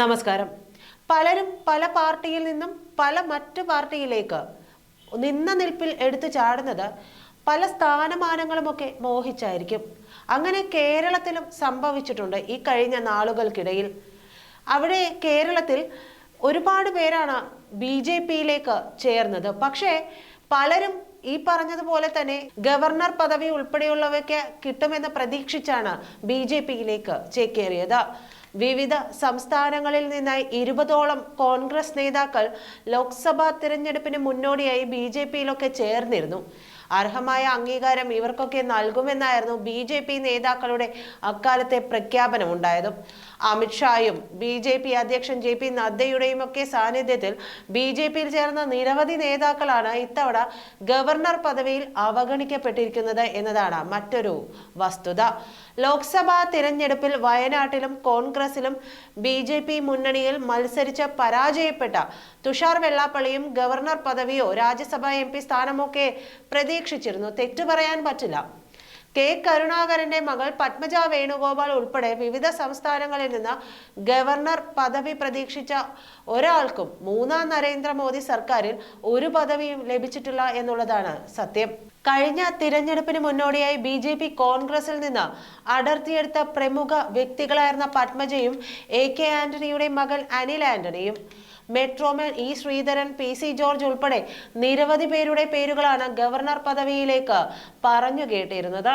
നമസ്കാരം. പലരും പല പാർട്ടിയിൽ നിന്നും പല മറ്റു പാർട്ടിയിലേക്ക് നിന്ന നിൽപ്പിൽ എടുത്തു ചാടുന്നത് പല സ്ഥാനമാനങ്ങളുമൊക്കെ മോഹിച്ചായിരിക്കും. അങ്ങനെ കേരളത്തിലും സംഭവിച്ചിട്ടുണ്ട് ഈ കഴിഞ്ഞ നാളുകൾക്കിടയിൽ. അവിടെ കേരളത്തിൽ ഒരുപാട് പേരാണ് ബി ജെ പിയിലേക്ക് ചേർന്നത്. പക്ഷേ പലരും ഈ പറഞ്ഞതുപോലെ തന്നെ ഗവർണർ പദവി ഉൾപ്പെടെയുള്ളവയ്ക്ക് കിട്ടുമെന്ന് പ്രതീക്ഷിച്ചാണ് ബി ജെ പിയിലേക്ക് ചേക്കേറിയത്. വിവിധ സംസ്ഥാനങ്ങളിൽ നിന്നായി ഇരുപതോളം കോൺഗ്രസ് നേതാക്കൾ ലോക്സഭാ തിരഞ്ഞെടുപ്പിന് മുന്നോടിയായി ബി ജെ പിയിലൊക്കെ ചേർന്നിരുന്നു. അർഹമായ അംഗീകാരം ഇവർക്കൊക്കെ നൽകുമെന്നായിരുന്നു ബി ജെ പി നേതാക്കളുടെ അക്കാലത്തെ പ്രഖ്യാപനം ഉണ്ടായത്. അമിത്ഷായും ബി ജെ പി അധ്യക്ഷൻ ജെ പി നദ്ദയുടെയും ഒക്കെ സാന്നിധ്യത്തിൽ ബി ജെ പിയിൽ ചേർന്ന നിരവധി നേതാക്കളാണ് ഇത്തവണ ഗവർണർ പദവിയിൽ അവഗണിക്കപ്പെട്ടിരിക്കുന്നത് എന്നതാണ് മറ്റൊരു വസ്തുത. ലോക്സഭാ തിരഞ്ഞെടുപ്പിൽ വയനാട്ടിലും കോൺഗ്രസിലും ബി ജെ പി മുന്നണിയിൽ മത്സരിച്ച് പരാജയപ്പെട്ട തുഷാർ വെള്ളാപ്പള്ളിയും ഗവർണർ പദവിയോ രാജ്യസഭാ എം പി സ്ഥാനമൊക്കെ പ്രതീക്ഷിച്ചിരുന്നു. തെറ്റ് പറയാൻ പറ്റില്ല. കെ കരുണാകരന്റെ മകൾ പത്മജ വേണുഗോപാൽ ഉൾപ്പെടെ വിവിധ സംസ്ഥാനങ്ങളിൽ നിന്ന് ഗവർണർ പദവി പ്രതീക്ഷിച്ച ഒരാൾക്കും മൂന്നാം നരേന്ദ്രമോദി സർക്കാരിൽ ഒരു പദവിയും ലഭിച്ചിട്ടില്ല എന്നുള്ളതാണ് സത്യം. കഴിഞ്ഞ തിരഞ്ഞെടുപ്പിന് മുന്നോടിയായി ബി ജെ പി കോൺഗ്രസിൽ നിന്ന് അടർത്തിയെടുത്ത പ്രമുഖ വ്യക്തികളായിരുന്ന പത്മജയും എ കെ ആന്റണിയുടെ മകൾ Anil ആന്റണിയും metroman E Sreedharan P C George ഉൾപ്പെടെ നിരവധി പേരുടെ പേരുകളാണ് ഗവർണർ പദവിയിലേക്ക് പറഞ്ഞു കേട്ടിരുന്നത്.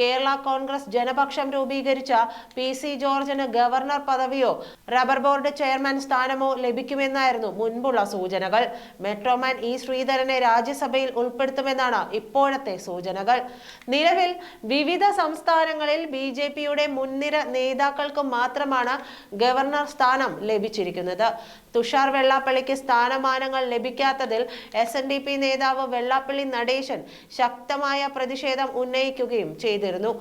കേരള കോൺഗ്രസ് ജനപക്ഷം രൂപീകരിച്ച പി സി ജോർജിന് ഗവർണർ പദവിയോ റബ്ബർ ബോർഡ് ചെയർമാൻ സ്ഥാനമോ ലഭിക്കുമെന്നായിരുന്നു മുൻപുള്ള സൂചനകൾ. മെട്രോമാൻ ഇ ശ്രീധരനെ രാജ്യസഭയിൽ ഉൾപ്പെടുത്തുമെന്നാണ് ഇപ്പോഴത്തെ സൂചനകൾ. നിലവിൽ വിവിധ സംസ്ഥാനങ്ങളിൽ ബി ജെ പിയുടെ മുൻനിര നേതാക്കൾക്ക് മാത്രമാണ് ഗവർണർ സ്ഥാനം ലഭിച്ചിരിക്കുന്നത്. തുഷാർ വെള്ളാപ്പള്ളിക്ക് സ്ഥാനമാനങ്ങൾ ലഭിക്കാത്തതിൽ എസ് നേതാവ് വെള്ളാപ്പള്ളി നടേശൻ ശക്തമായ പ്രതിഷേധം ഉന്നയിക്കുകയും ചെയ്തിരുന്നു.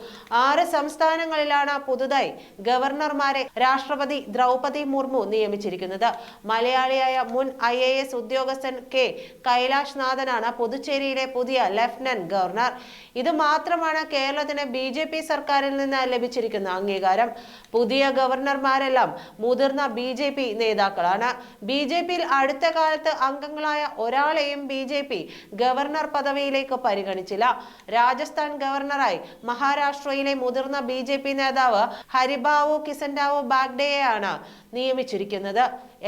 ആറ് സംസ്ഥാനങ്ങളിലാണ് പുതുതായി ഗവർണർമാരെ രാഷ്ട്രപതി ദ്രൗപതി മുർമു നിയമിച്ചിരിക്കുന്നത്. മലയാളിയായ മുൻ ഐ എ എസ് ഉദ്യോഗസ്ഥൻ കെ കൈലാഷ് നാഥനാണ് പുതുച്ചേരിയിലെ പുതിയ ലഫ്റ്റനന്റ് ഗവർണർ. ഇത് മാത്രമാണ് കേരളത്തിന് ബി ജെ പി സർക്കാരിൽ നിന്ന് ലഭിച്ചിരിക്കുന്ന അംഗീകാരം. പുതിയ ഗവർണർമാരെല്ലാം മുതിർന്ന ബി ജെ പി നേതാക്കളാണ്. ബി ജെ പിയിൽ അടുത്ത കാലത്ത് അംഗങ്ങളായ ഒരാളെയും ബി ജെ പി ഗവർണർ പദവിയിലേക്ക് പരിഗണിച്ചില്ല. രാജസ്ഥാൻ ഗവർണറായി മഹാരാഷ്ട്രയിലെ മുതിർന്ന ബി ജെ പി നേതാവ് ഹരിബാവോ കിസൻഡാവോ ബാഗ്ഡെയാണ് നിയമിച്ചിരിക്കുന്നത്.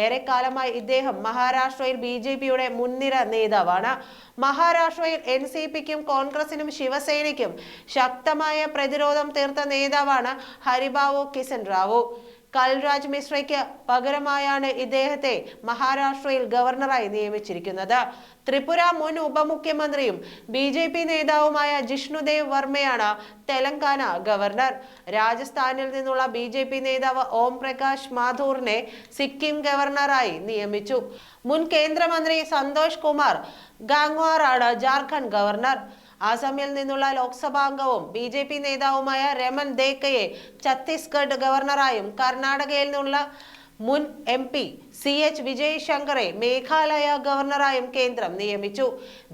ഏറെക്കാലമായി ഇദ്ദേഹം മഹാരാഷ്ട്രയിൽ ബി ജെ പിയുടെ മുൻനിര നേതാവാണ്. മഹാരാഷ്ട്രയിൽ എൻ സി പിക്കും കോൺഗ്രസിനും ശിവസേനയ്ക്കും ശക്തമായ പ്രതിരോധം തീർത്ത നേതാവാണ് ഹരിബാവോ കിസൻ റാവു കൽരാജ് മിശ്രയ്ക്ക് പകരമായാണ് ഇദ്ദേഹത്തെ മഹാരാഷ്ട്രയിൽ ഗവർണറായി നിയമിച്ചിരിക്കുന്നത്. ത്രിപുര മുൻ ഉപമുഖ്യമന്ത്രിയും ബി ജെ പി നേതാവുമായ ജിഷ്ണുദേവ് വർമ്മയാണ് തെലങ്കാന ഗവർണർ. രാജസ്ഥാനിൽ നിന്നുള്ള ബി ജെ പി നേതാവ് ഓം പ്രകാശ് മാഥൂറിനെ സിക്കിം ഗവർണറായി നിയമിച്ചു. മുൻ കേന്ദ്രമന്ത്രി സന്തോഷ് കുമാർ ഗാംഗ്വാറാണ് ജാർഖണ്ഡ് ഗവർണർ. ആസാമിൽ നിന്നുള്ള ലോക്സഭാംഗവും ബി ജെ പി നേതാവുമായ രമൻ ദേക്കയെ ഛത്തീസ്ഗഡ് ഗവർണറായും കർണാടകയിൽ നിന്നുള്ള മുൻ M P C H Vijay ശങ്കറെ Meghalaya ഗവർണറായും കേന്ദ്രം നിയമിച്ചു.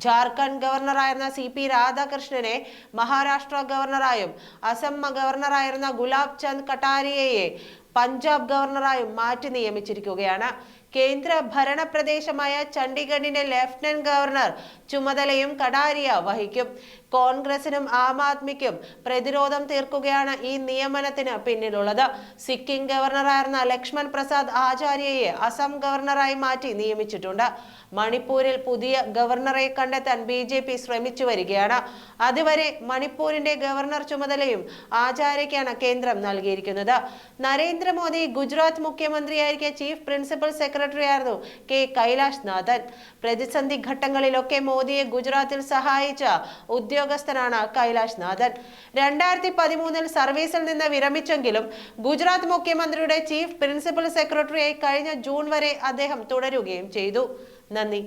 ജാർഖണ്ഡ് ഗവർണറായിരുന്ന സി പി രാധാകൃഷ്ണനെ മഹാരാഷ്ട്ര ഗവർണറായും അസം ഗവർണറായിരുന്ന ഗുലാബ് ചന്ദ് കട്ടാരിയയെ പഞ്ചാബ് ഗവർണറായും മാറ്റി നിയമിച്ചിരിക്കുകയാണ്. കേന്ദ്ര ഭരണ പ്രദേശമായ ചണ്ഡീഗഡിന്റെ ലഫ്റ്റനന്റ് ഗവർണർ ചുമതലയും കടാരിയ വഹിക്കും. കോൺഗ്രസിനും ആം ആദ്മിക്കും പ്രതിരോധം തീർക്കുകയാണ് ഈ നിയമനത്തിന് പിന്നിലുള്ളത്. സിക്കിം ഗവർണറായിരുന്ന ലക്ഷ്മൺ പ്രസാദ് ആചാര്യയെ അസം ഗവർണറായി മാറ്റി നിയമിച്ചിട്ടുണ്ട്. മണിപ്പൂരിൽ പുതിയ ഗവർണറെ കണ്ടെത്താൻ ബി ജെ പി ശ്രമിച്ചു വരികയാണ്. അതുവരെ മണിപ്പൂരിന്റെ ഗവർണർ ചുമതലയും ആചാര്യയ്ക്കാണ് കേന്ദ്രം നൽകിയിരിക്കുന്നത്. നരേന്ദ്രമോദി ഗുജറാത്ത് മുഖ്യമന്ത്രിയായിരിക്കെ ചീഫ് പ്രിൻസിപ്പൽ സെക്രട്ടറി ആയിരുന്നു കെ കൈലാഷ് നാഥൻ പ്രതിസന്ധി ഘട്ടങ്ങളിലൊക്കെ മോദിയെ ഗുജറാത്തിൽ സഹായിച്ച ഉദ്യോഗസ്ഥനാണ് കൈലാഷ് നാഥൻ രണ്ടായിരത്തി പതിമൂന്നിൽ സർവീസിൽ നിന്ന് വിരമിച്ചെങ്കിലും ഗുജറാത്ത് മുഖ്യമന്ത്രിയുടെ ചീഫ് പ്രിൻസിപ്പൽ സെക്രട്ടറിയായി കഴിഞ്ഞ ജൂൺ വരെ അദ്ദേഹം തുടരുകയും ചെയ്തു. നന്ദി.